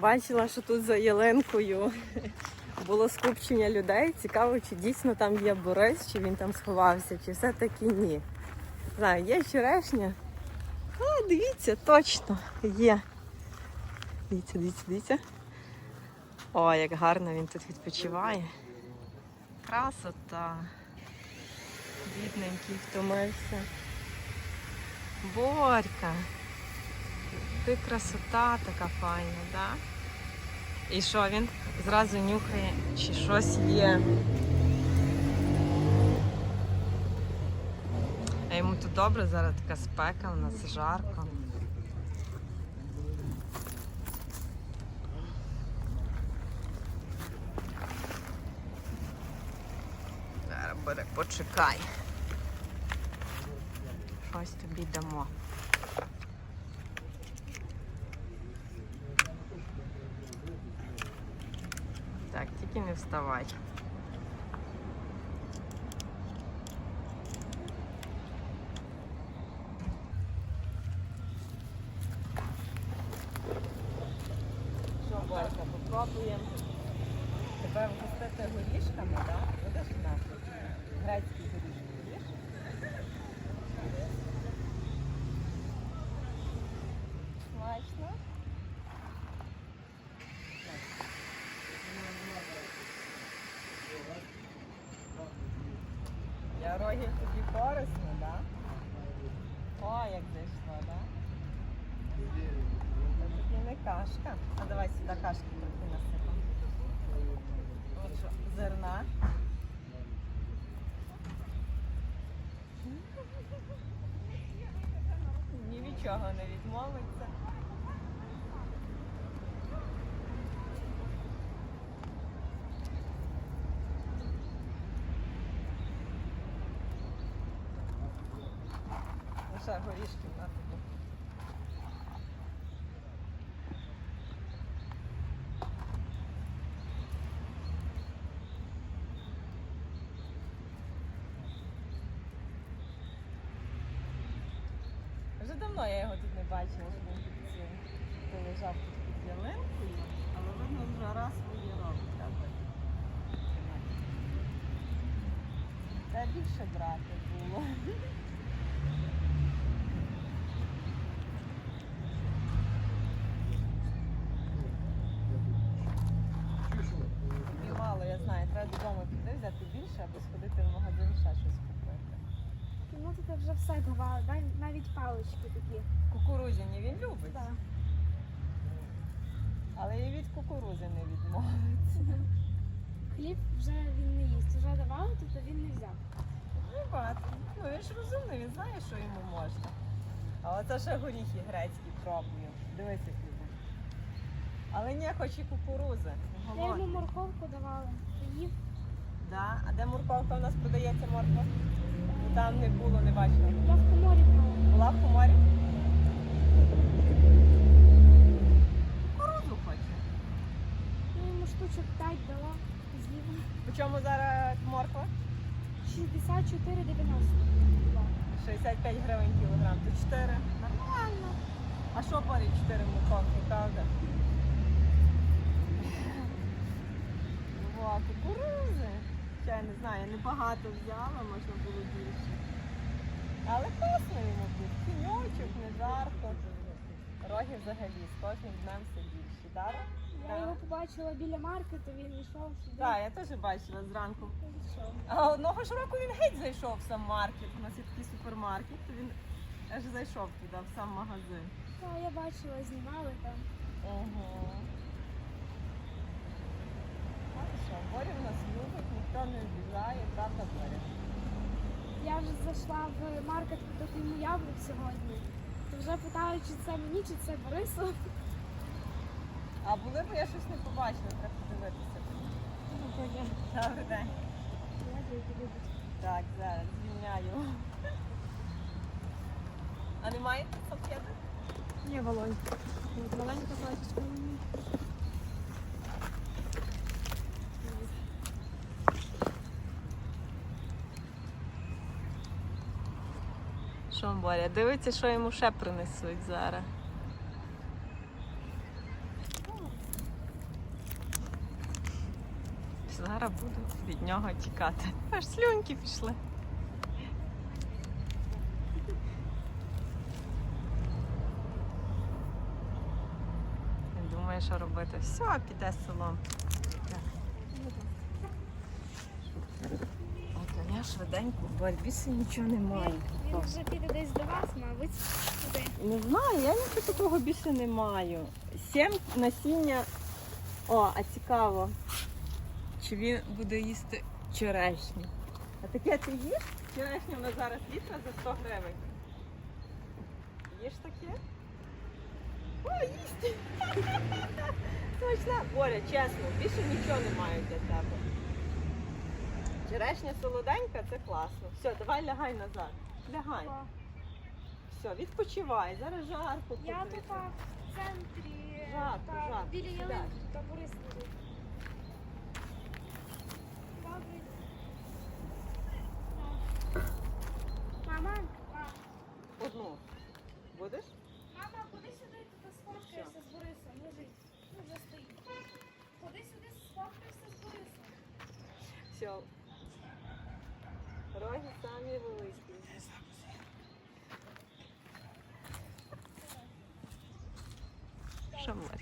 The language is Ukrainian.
Бачила, що тут за ялинкою було скупчення людей. Цікаво, чи дійсно там є Борис, чи він там сховався, чи все-таки ні. Знаю, є черешня. А, дивіться, точно є. Дивіться, дивіться, дивіться. О, як гарно він тут відпочиває. Красота. Бідненький втомився. Борька. Ти красота така файна, да? І що він зразу нюхає, чи щось є. А йому тут добре, зараз така спека, у нас жарко. Зараз буде, почекай. Щось тобі дамо. Так, тільки не вставай. Що, Борька, попробуємо тебе вгостити горішками, так? Будеш на грецькі горішки будеш? Смачно. Я роги тобі корисно, так? Да? О, як зайшло, так? Да? Це не кашка. А давай сюди кашки трохи насипемо. Зерна. Ні від чого не відмовиться. Лише горішки на тобі. Вже давно я його тут не бачила, що він тут цим лежав тут під ялинкою, але видно вже раз свої робить. Та більше брати було. Тобі мало, я знаю, треба додому піти, більше, сходити в магазин ще щось купити. Ну тут вже все давали, нав- навіть палички такі. Кукурудзяні він любить, Так. але і від кукурузи не відмовиться. Хліб вже він не їсть. Вже давали, то він не взяв. Ну. Ну він ж розумний, він знає, що йому можна. А оце ще горіхи грецькі пробую. Дивися хліба. Але ні, хоч і кукурузи. Я йому морковку давала. Їв. Да? А де морковка у нас продається морква? Ну, Там не було, не бачила. Я в коморі брала. Була в коморі? Кукурузу хоче. Я йому штучок 5 дала. З'їв. По чому зараз морква? 64,90. 65 гривень кілограм. То 4. Нормально. А що парі 4 морковки, правда? О, кукурузи. Я не знаю, небагато взяла, можна було більше. Але класно йому тут. Тіньочок, не жарко. Роги взагалі з кожним днем все більше. Дара? Я його побачила біля маркету, він йшов сюди. Так, я теж бачила зранку. Я. А одного ж року він геть зайшов в сам маркет. У нас є такий супермаркет, то він аж зайшов туди, в сам магазин. Та, я бачила, знімали там. Угу. що, Боря в нас любить, ніхто не обіжає, правда, Боря? Я вже зайшла в маркет купити йому яблук сьогодні. То вже питаю, чи це мені, чи це Борису. А були б я щось не побачила, треба подивитися. Добрий день. Так, зараз звільняю. А немає салфеток? Ні, Волонь. Маленька пачечка. Що Боря, дивиться, що йому ще принесуть зараз. Зараз буду від нього тікати. Аж слюнки пішли. Думаю, що робити. Все, піде село. Швиденько, бо більше нічого немає. Він, вже піде десь до вас, мабуть. Туди. Не знаю, я нічого такого більше не маю. Сім насіння. О, а цікаво, чи він буде їсти черешню. А таке ти їш? Черешня нас зараз літра за 100 гривень. Їш таке? О, їсть! Точно. Боря, чесно, більше нічого не маю для тебе. Черешня солоденька, це класно. Все, давай лягай назад. Лягай. Все, відпочивай. Зараз жарко. Я тут. в центрі, Жарко, жарко. біля Сідай. ялинки, та Борис лежить. Добре. Так. Мама, мама, Одну. Будеш? мама, куди сюди ти сфоткаєшся з Борисом? Лежить. Ну, вже стоїть. Куди сюди сфоткаєшся з Борисом? Все. Що ми